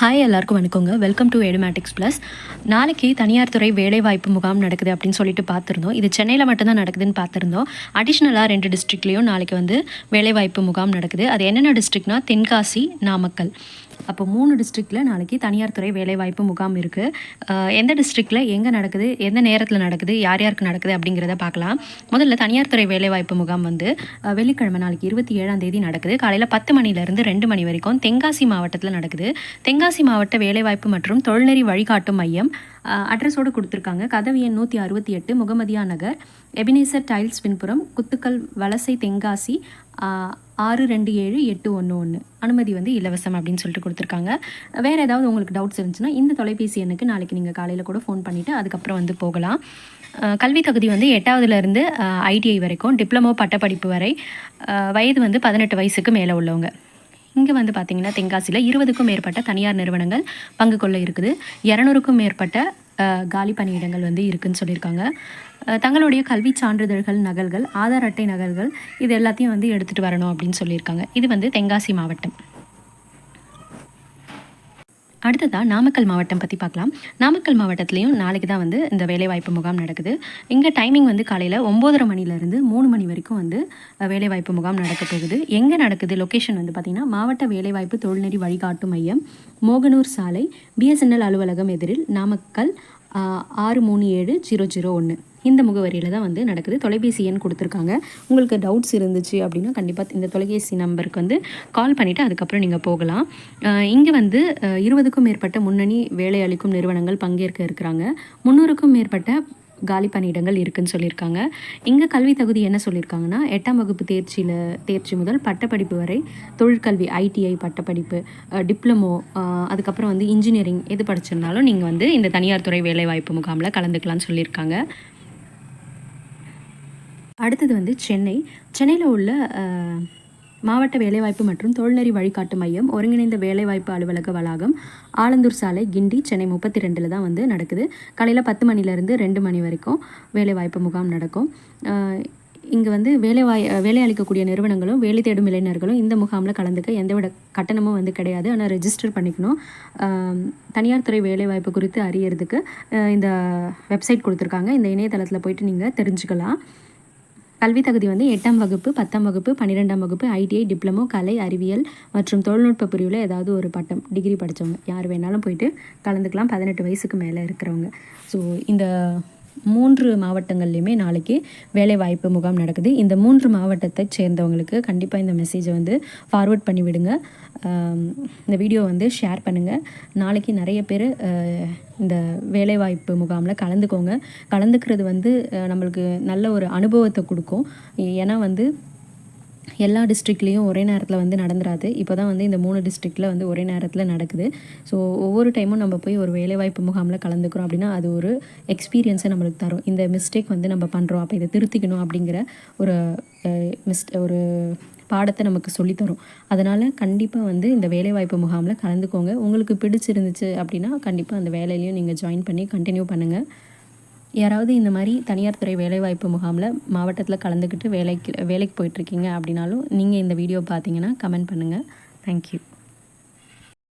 Hi எல்லாருக்கும் வணக்கங்க. Welcome to Edumatics plus நாளைக்கு தனியார் துறை வேலைவாய்ப்பு முகாம் நடக்குது அப்படின்னு சொல்லிட்டு பார்த்துருந்தோம். இது சென்னையில் மட்டும்தான் நடக்குதுன்னு பார்த்துருந்தோம். அடிஷ்னலாக ரெண்டு டிஸ்ட்ரிக்ட்லேயும் நாளைக்கு வந்து வேலைவாய்ப்பு முகாம் நடக்குது. அது என்னென்ன டிஸ்ட்ரிக்ட்னா தென்காசி நாமக்கல். அப்போ மூணு டிஸ்ட்ரிக்டில் நாளைக்கு தனியார் துறை வேலைவாய்ப்பு முகாம் இருக்குது எந்த டிஸ்ட்ரிக்டில் எங்கே நடக்குது எந்த நேரத்தில் நடக்குது யார் யாருக்கு நடக்குது அப்படிங்கிறத பார்க்கலாம். முதல்ல தனியார் துறை வேலைவாய்ப்பு முகாம் வந்து வெள்ளிக்கிழமை நாளைக்கு இருபத்தி ஏழாம் தேதி நடக்குது. காலையில் பத்து மணிலேருந்து ரெண்டு மணி வரைக்கும் தென்காசி மாவட்டத்தில் நடக்குது. தென்காசி மாவட்ட வேலைவாய்ப்பு மற்றும் தொழில்நெறி வழிகாட்டும் மையம் அட்ரஸோடு கொடுத்துருக்காங்க. கதவு எண் நூற்றி அறுபத்தி எட்டு முகமதியா நகர் எபினேசர் டைல்ஸ் பின்புறம் குத்துக்கல் வலசை தென்காசி ஆறு ரெண்டு ஏழு எட்டு ஒன்று ஒன்று. அனுமதி வந்து இலவசம் அப்படின்னு சொல்லிட்டு கொடுத்துருக்காங்க. வேறு ஏதாவது உங்களுக்கு டவுட்ஸ் இருந்துச்சுன்னா இந்த தொலைபேசி எண்ணுக்கு நாளைக்கு நீங்கள் காலையில் கூட ஃபோன் பண்ணிவிட்டு அதுக்கப்புறம் வந்து போகலாம். கல்வி தகுதி வந்து எட்டாவதுலேருந்து ஐடிஐ வரைக்கும் டிப்ளமோ பட்டப்படிப்பு வரை வயது வந்து பதினெட்டு வயசுக்கு மேலே உள்ளவங்க. இங்கே வந்து பார்த்திங்கன்னா தென்காசியில் இருபதுக்கும் மேற்பட்ட தனியார் நிறுவனங்கள் பங்கு கொள்ள இருக்குது. இரநூறுக்கும் மேற்பட்ட காலி பணியிடங்கள் வந்து இருக்குன்னு சொல்லியிருக்காங்க. தங்களுடைய கல்வி சான்றிதழ்கள் நகல்கள் ஆதார் அட்டை நகல்கள் இது எல்லாத்தையும் வந்து எடுத்துகிட்டு வரணும் அப்படின்னு சொல்லியிருக்காங்க. இது வந்து தென்காசி மாவட்டம். அடுத்ததாக நாமக்கல் மாவட்டம் பற்றி பார்க்கலாம். நாமக்கல் மாவட்டத்துலேயும் நாளைக்கு தான் வந்து இந்த வேலைவாய்ப்பு முகாம் நடக்குது. இங்கே டைமிங் வந்து காலையில் ஒம்போதரை மணிலேருந்து மூணு மணி வரைக்கும் வந்து வேலைவாய்ப்பு முகாம் நடக்க போகுது. எங்கே நடக்குது? லொக்கேஷன் வந்து பார்த்திங்கன்னா மாவட்ட வேலைவாய்ப்பு தொழில்நெறி வழிகாட்டு மையம் மோகனூர் சாலை பிஎஸ்என்எல் அலுவலகம் எதிரில் நாமக்கல் ஆறு மூணு ஏழு ஜீரோ ஜீரோ ஒன்று இந்த முகவரியில் தான் வந்து நடக்குது. தொலைபேசி எண் கொடுத்துருக்காங்க. உங்களுக்கு டவுட்ஸ் இருந்துச்சு அப்படின்னா கண்டிப்பாக இந்த தொலைபேசி நம்பருக்கு வந்து கால் பண்ணிவிட்டு அதுக்கப்புறம் நீங்கள் போகலாம். இங்கே வந்து இருபதுக்கும் மேற்பட்ட முன்னணி வேலை அளிக்கும் நிறுவனங்கள் பங்கேற்க இருக்கிறாங்க. முந்நூறுக்கும் மேற்பட்ட காலி பணியிடங்கள் இருக்குன்னு சொல்லியிருக்காங்க. இங்கே கல்வி தகுதி என்ன சொல்லியிருக்காங்கன்னா எட்டாம் வகுப்பு தேர்ச்சியில் தேர்ச்சி முதல் பட்டப்படிப்பு வரை தொழிற்கல்வி ஐடிஐ பட்டப்படிப்பு டிப்ளமோ அதுக்கப்புறம் வந்து இன்ஜினியரிங் எது படிச்சிருந்தாலும் நீங்கள் வந்து இந்த தனியார் துறை வேலைவாய்ப்பு முகாமில் கலந்துக்கலாம்னு சொல்லியிருக்காங்க. அடுத்தது வந்து சென்னை. சென்னையில் உள்ள மாவட்ட வேலைவாய்ப்பு மற்றும் தொழில்நெறி வழிகாட்டு மையம் ஒருங்கிணைந்த வேலைவாய்ப்பு அலுவலக வளாகம் ஆலந்தூர் சாலை கிண்டி சென்னை முப்பத்தி ரெண்டில் தான் வந்து நடக்குது. காலையில் பத்து மணிலேருந்து ரெண்டு மணி வரைக்கும் வேலைவாய்ப்பு முகாம் நடக்கும். இங்கே வந்து வேலைவாய் வேலை அளிக்கக்கூடிய நிறுவனங்களும் வேலை தேடும் இளைஞர்களும் இந்த முகாமில் கலந்துக்க எந்தவித கட்டணமும் வந்து கிடையாது. ஆனால் ரெஜிஸ்டர் பண்ணிக்கணும். தனியார் துறை வேலைவாய்ப்பு குறித்து அறியறதுக்கு இந்த வெப்சைட் கொடுத்துருக்காங்க. இந்த இணையதளத்தில் போயிட்டு நீங்கள் தெரிஞ்சுக்கலாம். கல்வி தகுதி வந்து எட்டாம் வகுப்பு பத்தாம் வகுப்பு பன்னிரெண்டாம் வகுப்பு ஐடிஐ டிப்ளமோ கலை அறிவியல் மற்றும் தொழில்நுட்ப பிரிவில் ஏதாவது ஒரு பட்டம் டிகிரி படித்தவங்க யார் வேணாலும் போயிட்டு கலந்துக்கலாம். பதினெட்டு வயசுக்கு மேலே இருக்கிறவங்க. ஸோ இந்த மூன்று மாவட்டங்கள்லையுமே நாளைக்கு வேலைவாய்ப்பு முகாம் நடக்குது. இந்த மூன்று மாவட்டத்தை சேர்ந்தவங்களுக்கு கண்டிப்பாக இந்த மெசேஜை வந்து ஃபார்வர்ட் பண்ணி விடுங்க இந்த வீடியோ வந்து ஷேர் பண்ணுங்கள் நாளைக்கு நிறைய பேர் இந்த வேலைவாய்ப்பு முகாமில் கலந்துக்கோங்க. கலந்துக்கிறது வந்து நம்மளுக்கு நல்ல ஒரு அனுபவத்தை கொடுக்கும். ஏன்னா வந்து எல்லா டிஸ்ட்ரிக்ட்லேயும் ஒரே நேரத்தில் வந்து நடந்துராது. இப்போ தான் வந்து இந்த மூணு டிஸ்ட்ரிக்டில் வந்து ஒரே நேரத்தில் நடக்குது. ஸோ ஒவ்வொரு டைமும் நம்ம போய் ஒரு வேலைவாய்ப்பு முகாமில் கலந்துக்கிறோம் அப்படின்னா அது ஒரு எக்ஸ்பீரியன்ஸை நம்மளுக்கு தரும். இந்த மிஸ்டேக் வந்து நம்ம பண்ணுறோம் அப்போ இதை திருத்திக்கணும் அப்படிங்கிற ஒரு மிஸ்ட் ஒரு பாடத்தை நமக்கு சொல்லித்தரும். அதனால் கண்டிப்பாக வந்து இந்த வேலைவாய்ப்பு முகாமில் கலந்துக்கோங்க. உங்களுக்கு பிடிச்சிருந்துச்சு அப்படின்னா கண்டிப்பாக அந்த வேலையிலையும் நீங்கள் ஜாயின் பண்ணி கண்டினியூ பண்ணுங்கள் யாராவது இந்த மாதிரி தனியார் துறை வேலைவாய்ப்பு முகாமில் மாவட்டத்தில் கலந்துக்கிட்டு வேலைக்கு வேலைக்கு போயிட்டுருக்கீங்க அப்படின்னாலும் நீங்கள் இந்த வீடியோ பார்த்தீங்கன்னா கமெண்ட் பண்ணுங்கள் தேங்க்யூ